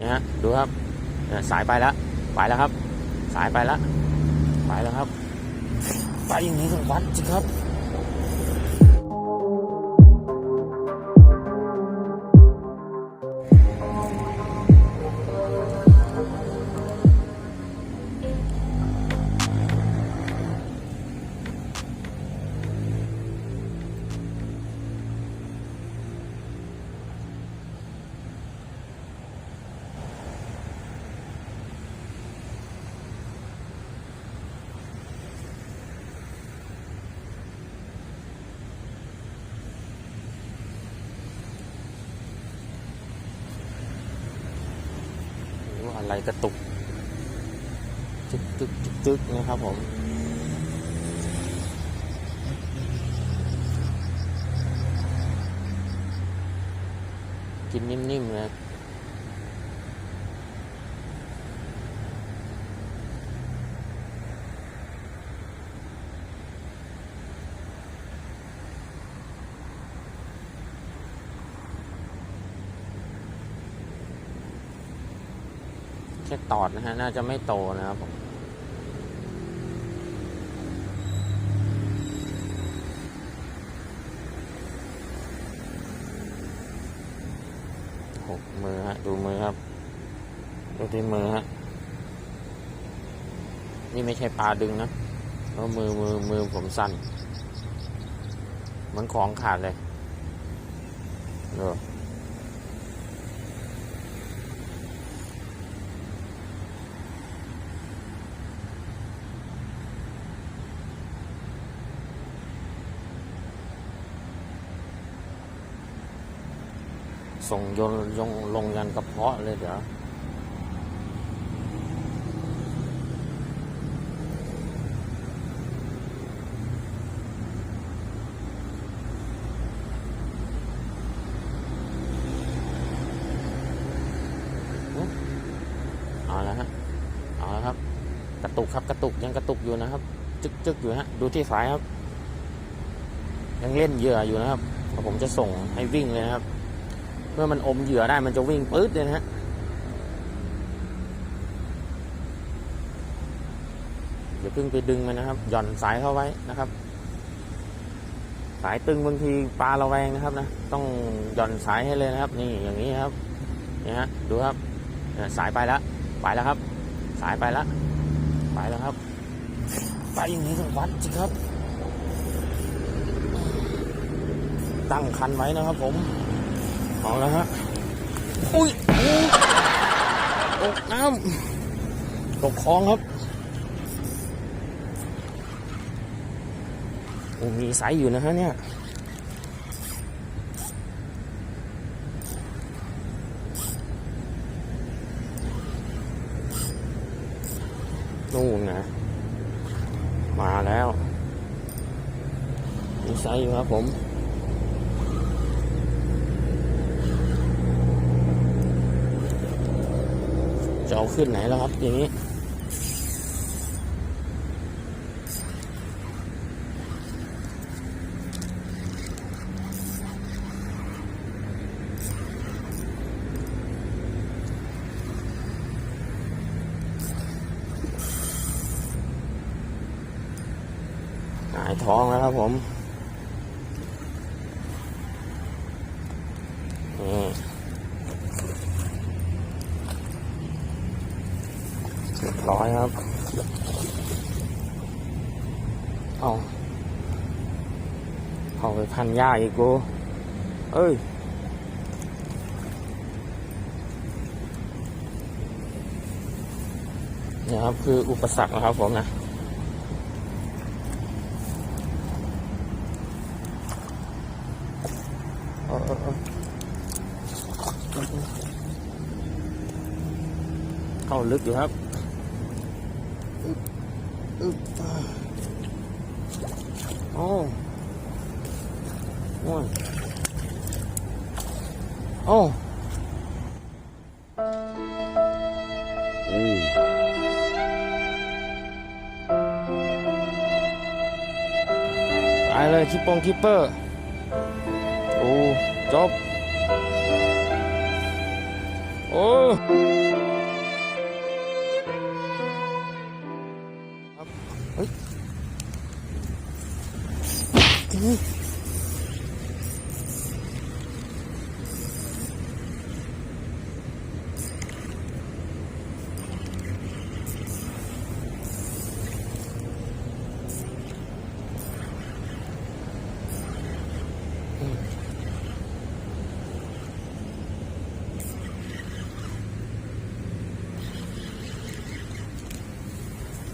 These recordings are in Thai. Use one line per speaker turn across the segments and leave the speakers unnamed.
นะฮะดูครับสายไปแล้ว ไปแล้วครับ สายไปแล้ว ไปแล้วครับ ไปอย่างนี้ต้องวัดสิครับ อะไรกระตุกจึกจึกจึกจึกนะครับผมกินนิ่มๆเลย แค่ตอดนะฮะ น่าจะไม่โตนะครับผมหกมือฮะ ดูมือครับ ดูที่มือฮะ นี่ไม่ใช่ปลาดึงนะเพราะมือมือมือผมสั่นเหมือนของขาดเลยเออ ส่งยนยงลงยันกระเพาะเลยเดี๋ยวเอาแล้วฮะเอาแล้วครับ กระตุกครับกระตุกยังกระตุกอยู่นะครับ จึกจึกอยู่ฮะดูที่สายครับ ยังเล่นเหยื่ออยู่นะครับผมจะส่งให้วิ่งเลยนะครับ เมื่อมันอมเหยื่อได้มันจะวิ่งปื๊ดเลยนะฮะอย่าเพิ่งไปดึงมันนะครับ หย่อนสายเข้าไว้นะครับ สายตึงบางทีปลาระแวงนะครับนะต้องหย่อนสายให้เลยนะครับ นี่อย่างนี้ครับนี่ฮะดูครับสายไปแล้วไปแล้วครับ สายไปแล้วไปแล้วครับ ไปอย่างนี้ต้องวัดสิครับ ตั้งคันไว้นะครับผม เอาแล้วฮะอุ้ยอุ้ยตกน้ำตกคลองครับโอ้มีสายอยู่นะฮะเนี่ยนู่นนะ มาแล้ว มีไซส์อยู่ครับผม จะเอาขึ้นไหนแล้วครับทีนี้ หายท้องแล้วครับผมนี่เร้อยครับ เอาเอาไปพันหญ้าอีกกู เอ้ยนี่ครับคืออุปสรรคนะครับผมนะเข้าลึกอยู่ครับ โอ้โอ้ยโอ้อืมตายเลยคิปปงคิปเปอร์ โอ้ จบ โอ เฮ้ยอื้อ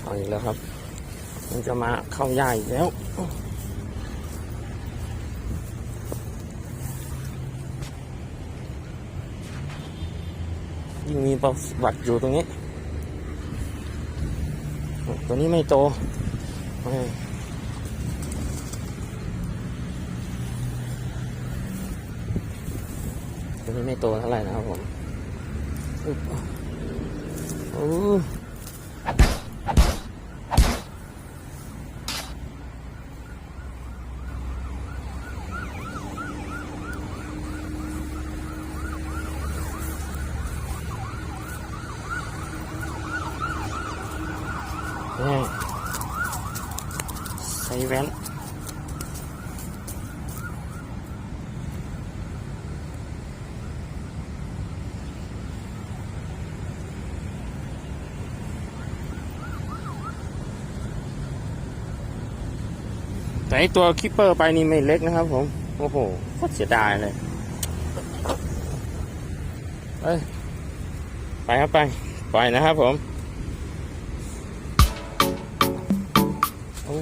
เอาอีกแล้วครับ มันจะมาเข้าย่าอีกแล้วยิ่งมีประวัติอยู่ตรงนี้ ตัวนี้ไม่โตตัวนี้ไม่โตเท่าไหร่นะครับผมอึ๊บโอ้ แว่นแต่ตัวคิปเปอร์ไปนี่ไม่เล็กนะครับผม โอ้โหโคตรเสียดายเลยเอ้ยไปครับไป ไปนะครับผม โอ้